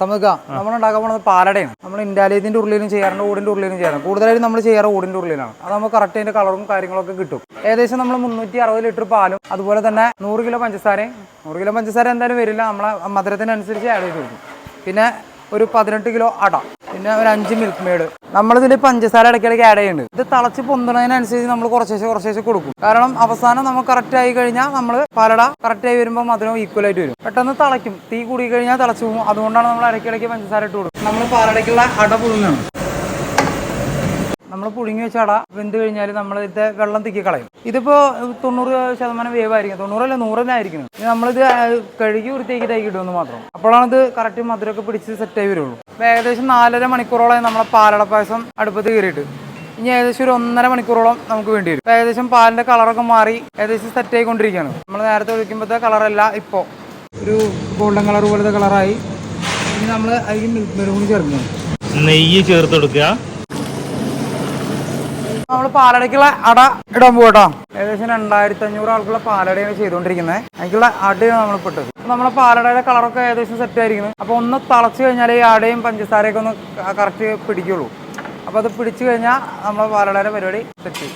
സമുദ്ര നമ്മൾ ഉണ്ടാക്കാൻ പോകുന്നത് പാലടയാണ്. നമ്മൾ ഇന്ത്യാലയത്തിന്റെ ഉള്ളിലും ചെയ്യാറുണ്ട് ഓടിന്റെ ഉള്ളിലും ചെയ്യാറുണ്ട്. കൂടുതലായിട്ട് നമ്മൾ ചെയ്യാറ് ഓടിന്റെ ഉള്ളിലാണ്. അത് നമുക്ക് കറക്റ്റ് അതിന്റെ കളറും കാര്യങ്ങളൊക്കെ കിട്ടും. ഏകദേശം നമ്മൾ മുന്നൂറ്റി അറുപത് ലിറ്റർ പാലും അതുപോലെ തന്നെ നൂറ് കിലോ പഞ്ചസാരയും. നൂറ് കിലോ പഞ്ചസാര എന്തായാലും വരില്ല. നമ്മളെ മധുരത്തിനനുസരിച്ച് ആഡ് ചെയ്ത് കൊടുക്കും. പിന്നെ ഒരു പതിനെട്ട് കിലോ അട. പിന്നെ ഒരു അഞ്ച് മിൽക്ക് മേഡ് നമ്മളിതിൽ പഞ്ചസാര ഇടയ്ക്കിടയ്ക്ക് ആഡ് ചെയ്യുന്നുണ്ട് ഇത് തിളച്ച് പൊന്തുന്നതിനനുസരിച്ച് നമ്മൾ കുറച്ചേശ്ശെ കുറച്ചേശ്ശെ കൊടുക്കും. കാരണം അവസാനം നമുക്ക് കറക്റ്റ് ആയി കഴിഞ്ഞാൽ നമ്മൾ പാലട കറക്റ്റ് ആയി വരുമ്പോൾ മധുരം ഈക്വൽ ആയിട്ട് വരും. പെട്ടെന്ന് തിളയ്ക്കും. തീ കൂടി കഴിഞ്ഞാൽ തിളച്ച് പോകും. അതുകൊണ്ടാണ് നമ്മൾ ഇടയ്ക്കിടയ്ക്ക് പഞ്ചസാര ഇട്ട് കൊടുക്കും നമ്മൾ പാലടയ്ക്കുള്ള അട പുഴുങ്ങണം. നമ്മൾ പുഴുങ്ങി വെച്ച അട വെന്ത് കഴിഞ്ഞാൽ നമ്മൾ ഇതിന്റെ വെള്ളം തിക്കി കളയും. ഇതിപ്പോ തൊണ്ണൂറ് ശതമാനം വേവായിരിക്കും. തൊണ്ണൂറല്ല നൂറിനായിരിക്കും നമ്മളിത് കഴുകി വൃത്തിയാക്കിയിട്ടായി ഇടുമെന്ന് മാത്രം. അപ്പോഴാണ് ഇത് കറക്റ്റ് മധുരമൊക്കെ പിടിച്ച് സെറ്റ് ആയി വരുള്ളൂ. ഏകദേശം നാലര മണിക്കൂറോളം നമ്മളെ പാലട പായസം അടുപ്പത്ത് കയറിയിട്ട്. ഇനി ഏകദേശം ഒരു ഒന്നര മണിക്കൂറോളം നമുക്ക് വേണ്ടി വരും. ഏകദേശം പാലിന്റെ കളറൊക്കെ മാറി ഏകദേശം സെറ്റ് ആയിക്കൊണ്ടിരിക്കുകയാണ്. നമ്മൾ നേരത്തെ ഒഴിക്കുമ്പോഴത്തെ കളറല്ല ഇപ്പോൾ ഒരു ഗോൾഡൻ കളർ പോലത്തെ കളറായി ഇനി നമ്മൾ അതിൽ മിൽക്ക് ചേർക്കുന്നു കൂടി നെയ്യ് ചേർത്ത് കൊടുക്കുക. നമ്മൾ പാലടയ്ക്കുള്ള അട ഇടാൻ പോകട്ടോ ഏകദേശം രണ്ടായിരത്തി അഞ്ഞൂറ് ആൾക്കുള്ള പാലടയാണ് ചെയ്തുകൊണ്ടിരിക്കുന്നത് അതിനുള്ള അടയാണ് നമ്മൾ പെട്ടത് നമ്മളെ പാലടയുടെ കളറൊക്കെ ഏകദേശം സെറ്റ് ആയിരിക്കുന്നത് അപ്പോൾ ഒന്ന് തളച്ചു കഴിഞ്ഞാൽ ഈ അടയും പഞ്ചസാരയൊക്കെ ഒന്ന് കറക്റ്റ് പിടിക്കുള്ളൂ. അപ്പോൾ അത് പിടിച്ചു കഴിഞ്ഞാൽ നമ്മളെ പാലടയുടെ പരിപാടി സെറ്റ്